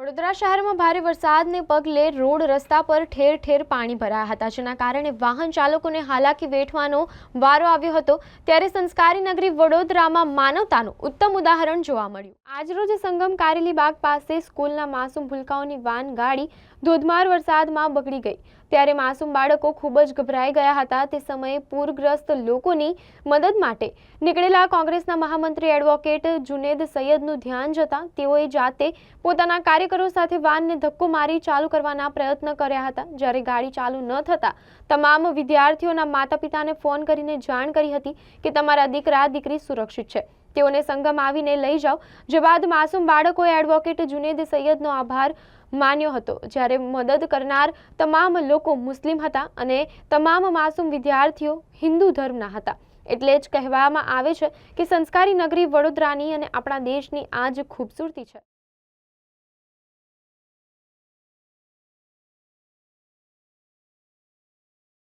વડોદરા શહેરમાં ભારે વરસાદને પગલે રોડ રસ્તા પર ઠેર ઠેર પાણી ભરાયા હતા, જેના કારણે વાહન ચાલકોને હાલાકી વેઠવાનો વારો આવ્યો હતો. ત્યારે સંસ્કારી નગરી વડોદરામાં માનવતાનું ઉત્તમ ઉદાહરણ જોવા મળ્યું. આજરોજ સંગમ કારેલી બાગ પાસે સ્કૂલના માસૂમ ભૂલકાઓની વાન ગાડી ધોધમાર વરસાદમાં બગડી ગઈ. ત્યારે માસૂમ બાળકો ખૂબ જ ગભરાઈ ગયા હતા. તે સમયે પૂરગ્રસ્ત લોકોની મદદ માટે નીકળેલા કોંગ્રેસના મહામંત્રી એડવોકેટ જુનેદ સૈયદનું ધ્યાન જતાં તેઓએ જાતે પોતાના કાર્યકરો સાથે વાનને ધક્કો મારી ચાલુ કરવાના પ્રયત્ન કર્યા હતા. જ્યારે ગાડી ચાલુ ન થતાં તમામ વિદ્યાર્થીઓના માતા પિતાને ફોન કરીને જાણ કરી હતી કે તમારા દીકરા દીકરી સુરક્ષિત છે. તેઓને સંગમ આવીને લઈ જાઓ. જે બાદ માસૂમ બાળકોએ એડવોકેટ જુનેદ સૈયદનો આભાર માન્યો હતો. જ્યારે મદદ કરનાર તમામ લોકો મુસ્લિમ હતા અને તમામ માસૂમ વિદ્યાર્થીઓ હિન્દુ ધર્મના હતા. એટલે જ કહેવામાં આવે છે કે સંસ્કારી નગરી વડોદરાની અને આપણા દેશની આ જ ખૂબસૂરતી છે.